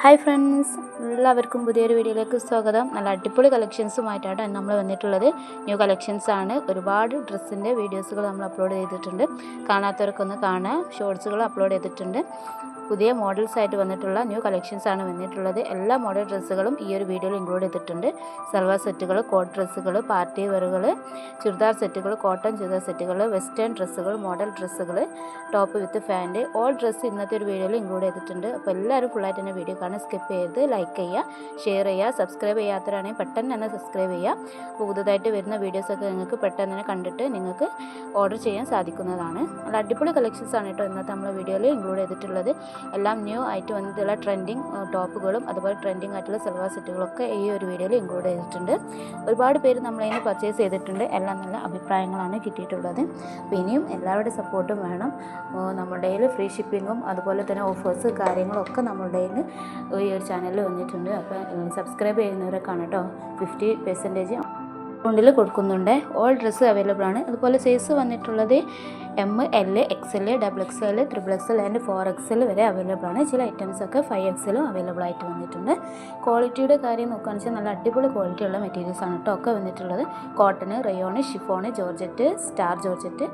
Hi friends എല്ലാവർക്കും പുതിയൊരു വീഡിയോയിലേക്ക് സ്വാഗതം. നല്ല അടിപൊളി കളക്ഷൻസുമായിട്ടാണ് നമ്മൾ വന്നിട്ടുള്ളത്. ന്യൂ കളക്ഷൻസ് ആണ്. ഒരുപാട് ഡ്രസ്സിന്റെ വീഡിയോസുകൾ നമ്മൾ അപ്ലോഡ് ചെയ്തിട്ടുണ്ട്. കാണാത്തവർക്കൊന്ന് കാണാം ഷോർട്സുകൾ അപ്ലോഡ് ചെയ്തിട്ടുണ്ട്. പുതിയ മോഡൽസ് ആയിട്ട് വന്നിട്ടുള്ള ന്യൂ കളക്ഷൻസ് ആണ് വന്നിട്ടുള്ളത്. എല്ലാ മോഡൽ ഡ്രസ്സുകളും ഈ ഒരു വീഡിയോയിൽ ഇൻക്ലൂഡ് ചെയ്തിട്ടുണ്ട്. സൽവാർ സെറ്റുകൾ കോട്ട് ഡ്രസ്സുകൾ പാർട്ടി വെയറുകൾ ചുരിദാർ സെറ്റുകൾ കോട്ടൺ ചുരിദാർ സെറ്റുകൾ വെസ്റ്റേൺ ഡ്രസ്സുകൾ മോഡൽ ഡ്രസ്സുകൾ top with pant all dress ഇന്നത്തെ ഒരു വീഡിയോയിൽ ഇൻക്ലൂഡ് ചെയ്തിട്ടുണ്ട്. അപ്പോൾ എല്ലാവരും ഫുള്ളായിട്ട് തന്നെ വീഡിയോ കാണാൻ സ്കിപ്പ് ചെയ്ത് ലൈക്ക് ചെയ്യുക ഷെയർ ചെയ്യുക സബ്സ്ക്രൈബ് ചെയ്യാത്തവരാണെങ്കിൽ പെട്ടെന്ന് തന്നെ സബ്സ്ക്രൈബ് ചെയ്യുക. പുതുതായിട്ട് വരുന്ന വീഡിയോസൊക്കെ നിങ്ങൾക്ക് പെട്ടെന്ന് തന്നെ കണ്ടിട്ട് നിങ്ങൾക്ക് ഓർഡർ ചെയ്യാൻ സാധിക്കുന്നതാണ്. നല്ല അടിപൊളി കളക്ഷൻസ് ആണ് കേട്ടോ ഇന്നത്തെ നമ്മൾ വീഡിയോയിൽ ഇൻക്ലൂഡ് ചെയ്തിട്ടുള്ളത്. എല്ലാം ന്യൂ ആയിട്ട് വന്നിട്ടുള്ള ട്രെൻഡിങ് ടോപ്പുകളും അതുപോലെ ട്രെൻഡിങ് ആയിട്ടുള്ള സൽവാർ സെറ്റുകളൊക്കെ ഈ ഒരു വീഡിയോയിൽ ഇൻക്ലൂഡ് ചെയ്തിട്ടുണ്ട്. ഒരുപാട് പേര് നമ്മളതിന് പർച്ചേസ് ചെയ്തിട്ടുണ്ട്. എല്ലാം നല്ല അഭിപ്രായങ്ങളാണ് കിട്ടിയിട്ടുള്ളത്. അപ്പോൾ ഇനിയും എല്ലാവരുടെ സപ്പോർട്ടും വേണം. നമ്മുടെ കയ്യിൽ ഫ്രീ ഷിപ്പിങ്ങും അതുപോലെ തന്നെ ഓഫേഴ്സ് കാര്യങ്ങളൊക്കെ നമ്മുടെ കയ്യിൽ ഈ ഒരു ചാനലിൽ വന്നിട്ടുണ്ട്. അപ്പോൾ സബ്സ്ക്രൈബ് ചെയ്യുന്നവരെ കാണട്ടോ ഫിഫ്റ്റി പെർസെന്റേജ് അക്കൗണ്ടിൽ കൊടുക്കുന്നുണ്ട്. ഓൾ ഡ്രസ്സ് അവൈലബിൾ ആണ്. അതുപോലെ സൈസ് വന്നിട്ടുള്ളത് M L X L double X L triple X L and four X L വരെ അവൈലബിൾ ആണ്. ചില ഐറ്റംസ് ഒക്കെ ഫൈവ് എക്സ് എല്ലും അവൈലബിൾ ആയിട്ട് വന്നിട്ടുണ്ട്. ക്വാളിറ്റിയുടെ കാര്യം നോക്കുകയാണെന്ന് വെച്ചാൽ നല്ല അടിപൊളി ക്വാളിറ്റി ഉള്ള മെറ്റീരിയൽസ് ആണ് കേട്ടോ ഒക്കെ വന്നിട്ടുള്ളത്. Cotton rayon chiffon georgette star georgette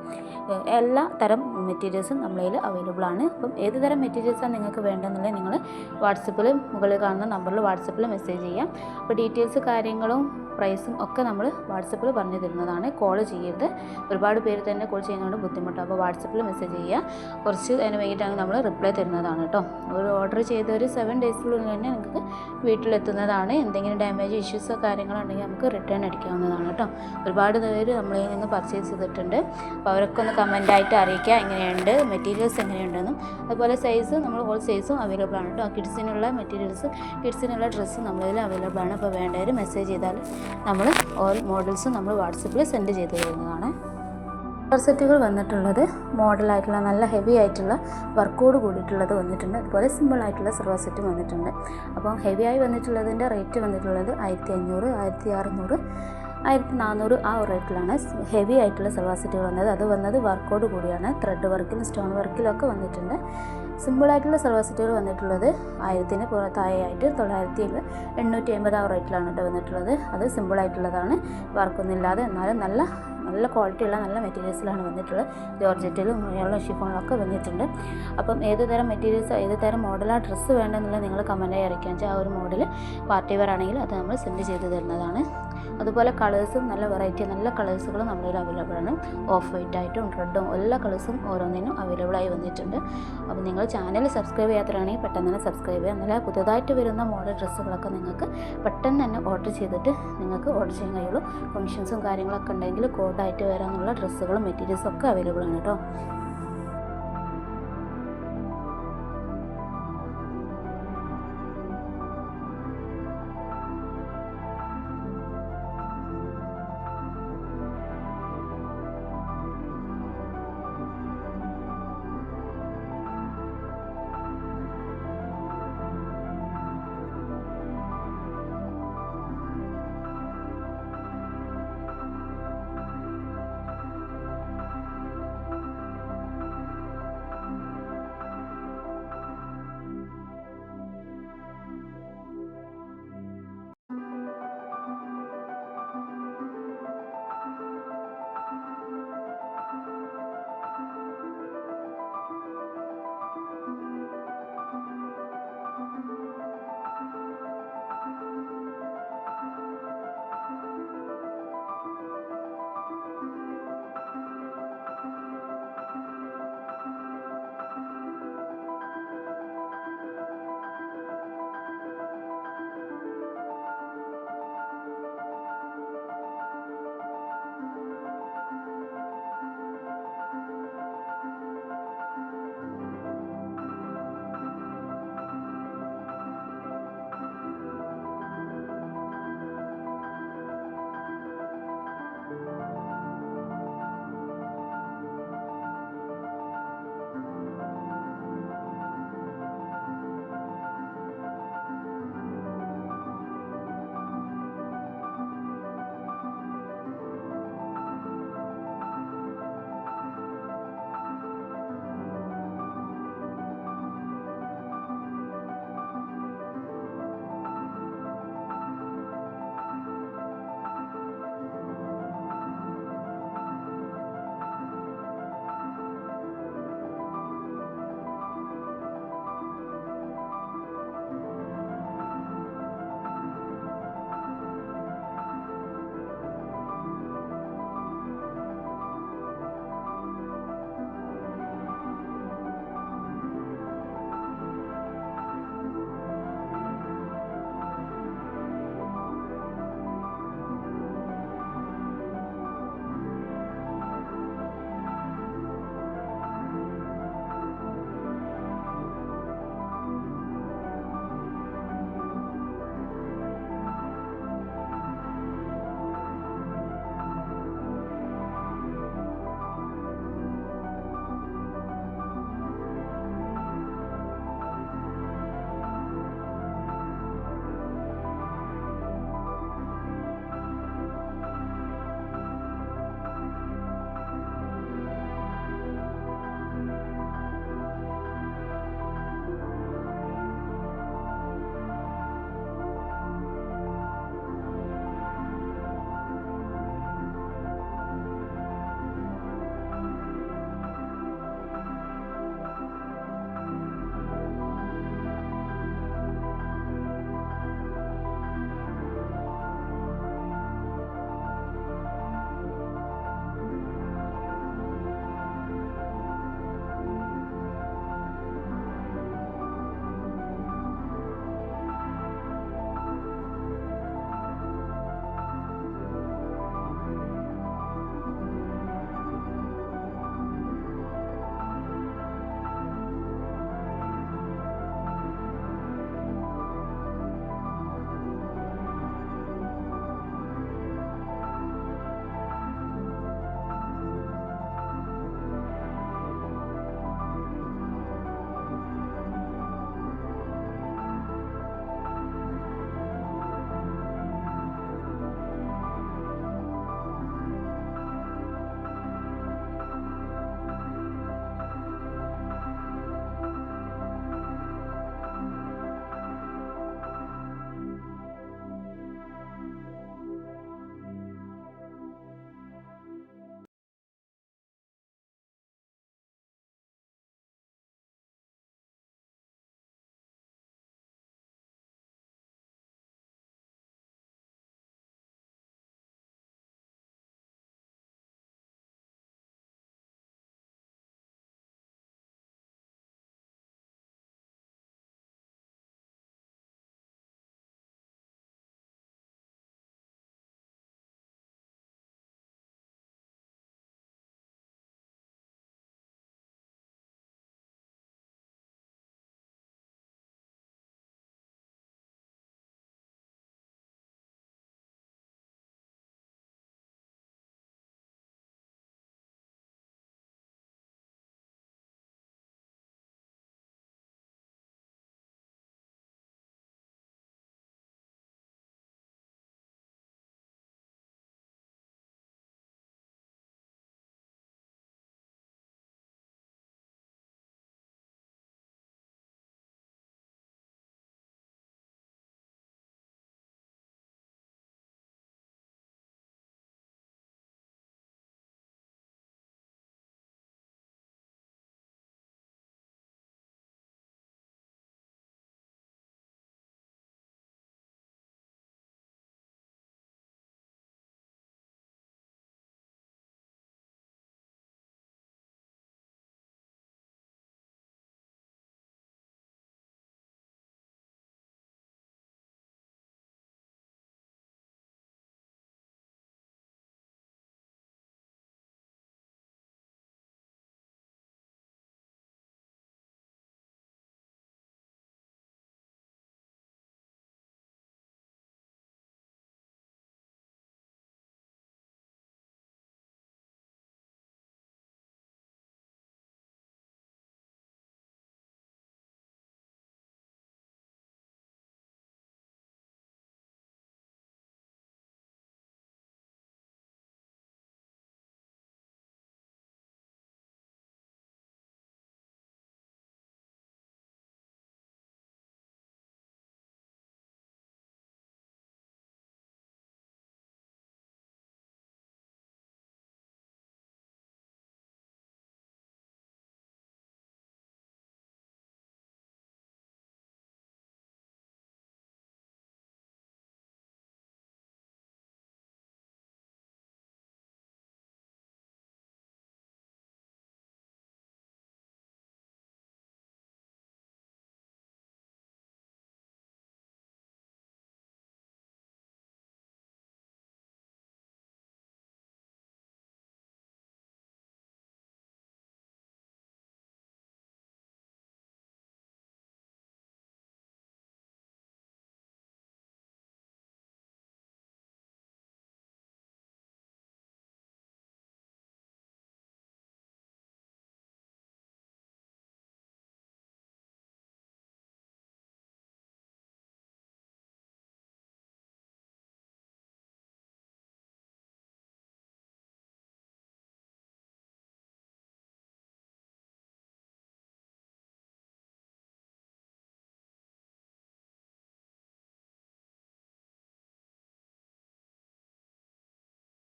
എല്ലാ തരം മെറ്റീരിയൽസും നമ്മളതിൽ അവൈലബിൾ ആണ്. അപ്പം ഏത് തരം മെറ്റീരിയൽസാണ് നിങ്ങൾക്ക് വേണ്ടതെന്നുള്ളത് നിങ്ങൾ വാട്സപ്പിൽ മുകളിൽ കാണുന്ന നമ്പറിൽ വാട്സപ്പിൽ മെസ്സേജ് ചെയ്യാം. അപ്പോൾ ഡീറ്റെയിൽസ് കാര്യങ്ങളും പ്രൈസും ഒക്കെ നമ്മൾ വാട്സപ്പിൽ പറഞ്ഞു തരുന്നതാണ് കോൾ ചെയ്യരുത്. ഒരുപാട് പേര് തന്നെ കോൾ ചെയ്യുന്നതുകൊണ്ട് ബുദ്ധിമുട്ടാണ് അപ്പോൾ വാട്സപ്പിൽ മെസ്സേജ് ചെയ്യുക. കുറച്ച് അതിന് വൈകിട്ടാണ് നമ്മൾ റിപ്ലൈ തരുന്നതാണ് കേട്ടോ ഒരു ഓർഡർ ചെയ്ത ഒരു സെവൻ ഡേയ്സിനുള്ളിൽ തന്നെ നിങ്ങൾക്ക് വീട്ടിലെത്തുന്നതാണ്. എന്തെങ്കിലും ഡാമേജ് ഇഷ്യൂസോ കാര്യങ്ങളോ ഉണ്ടെങ്കിൽ നമുക്ക് റിട്ടേൺ അടിക്കാവുന്നതാണ് കേട്ടോ ഒരുപാട് പേര് നമ്മളിൽ നിന്ന് പർച്ചേസ് ചെയ്തിട്ടുണ്ട്. അപ്പോൾ അവരൊക്കെ ഒന്ന് കമന്റായിട്ട് അറിയിക്കുക. എങ്ങനെയുണ്ട്? മെറ്റീരിയൽസ് എങ്ങനെയുണ്ടെന്നും. അതുപോലെ സൈസ് നമ്മൾ ഹോൾ സൈസും അവൈലബിൾ ആണ് കേട്ടോ കിഡ്സിനുള്ള മെറ്റീരിയൽസ് കിഡ്സിനുള്ള ഡ്രസ്സ് നമ്മളിൽ അവൈലബിൾ ആണ്. അപ്പോൾ വേണ്ടവർ മെസ്സേജ് ചെയ്താൽ നമ്മൾ ഓൾ മോഡൽസും നമ്മൾ വാട്സപ്പിൽ സെൻഡ് ചെയ്ത് തരുന്നതാണ്. കളർ സെറ്റുകൾ വന്നിട്ടുള്ളത് മോഡലായിട്ടുള്ള നല്ല ഹെവി ആയിട്ടുള്ള വർക്കോട് കൂടിയിട്ടുള്ളത് വന്നിട്ടുണ്ട്. അതുപോലെ സിമ്പിൾ ആയിട്ടുള്ള സർവ സെറ്റും വന്നിട്ടുണ്ട്. അപ്പം ഹെവി ആയി വന്നിട്ടുള്ളതിന്റെ റേറ്റ് വന്നിട്ടുള്ളത് ആയിരത്തി അഞ്ഞൂറ് ആയിരത്തി അറുന്നൂറ് ആയിരത്തി നാനൂറ് ആ റേറ്റിലാണ് ഹെവി ആയിട്ടുള്ള സെറ്റുകൾ വന്നത്. അത് വന്നത് വർക്കോട് കൂടിയാണ്. ത്രെഡ് വർക്കിലും സ്റ്റോൺ വർക്കിലൊക്കെ വന്നിട്ടുണ്ട്. സിമ്പിളായിട്ടുള്ള സർവസിറ്റുകൾ സെറ്റുകൾ വന്നിട്ടുള്ളത് ആയിരത്തിന് താഴെയായിട്ട് തൊള്ളായിരത്തി എണ്ണൂറ്റി അമ്പത് ആ റേറ്റിലാണ് കേട്ടോ വന്നിട്ടുള്ളത്. അത് സിമ്പിളായിട്ടുള്ളതാണ്. വർക്കൊന്നും ഇല്ലാതെ എന്നാലും നല്ല നല്ല ക്വാളിറ്റിയുള്ള നല്ല മെറ്റീരിയൽസിലാണ് വന്നിട്ടുള്ളത്. ജോർജറ്റിലും അങ്ങനെയുള്ള ഷിഫോണിലൊക്കെ വന്നിട്ടുണ്ട്. അപ്പം ഏത് തരം മെറ്റീരിയൽസ് ഏത് തരം മോഡലാ ഡ്രസ്സ് വേണ്ടെന്നുള്ളത് നിങ്ങൾ കമന്റായി അറിയിക്കാൻ വെച്ചാൽ ആ ഒരു മോഡൽ പാർട്ടി വെയർ ആണെങ്കിൽ അത് നമ്മൾ സെൻഡ് ചെയ്ത് തരുന്നതാണ്. അതുപോലെ കളേഴ്സും നല്ല വെറൈറ്റി നല്ല കളേഴ്സുകളും നമ്മളിൽ അവൈലബിൾ ആണ്. ഓഫ് വൈറ്റ് ആയിട്ടും റെഡും എല്ലാ കളേഴ്സും ഓരോന്നിനും അവൈലബിൾ ആയി വന്നിട്ടുണ്ട്. അപ്പോൾ നിങ്ങൾ ചാനൽ സബ്സ്ക്രൈബ് ചെയ്യാത്തവരാണെങ്കിൽ പെട്ടെന്ന് തന്നെ സബ്സ്ക്രൈബ് ചെയ്യുക. നല്ല പുതുതായിട്ട് വരുന്ന മോഡൽ ഡ്രസ്സുകളൊക്കെ നിങ്ങൾക്ക് പെട്ടെന്ന് തന്നെ ഓർഡർ ചെയ്തിട്ട് നിങ്ങൾക്ക് ഓർഡർ ചെയ്യാൻ കഴിയുള്ളൂ. ഫംഗ്ഷൻസും കാര്യങ്ങളൊക്കെ ഉണ്ടെങ്കിൽ കോഡായിട്ട് വരാനുള്ള ഡ്രസ്സുകളും മെറ്റീരിയൽസും ഒക്കെ അവൈലബിൾ ആണ് കേട്ടോ.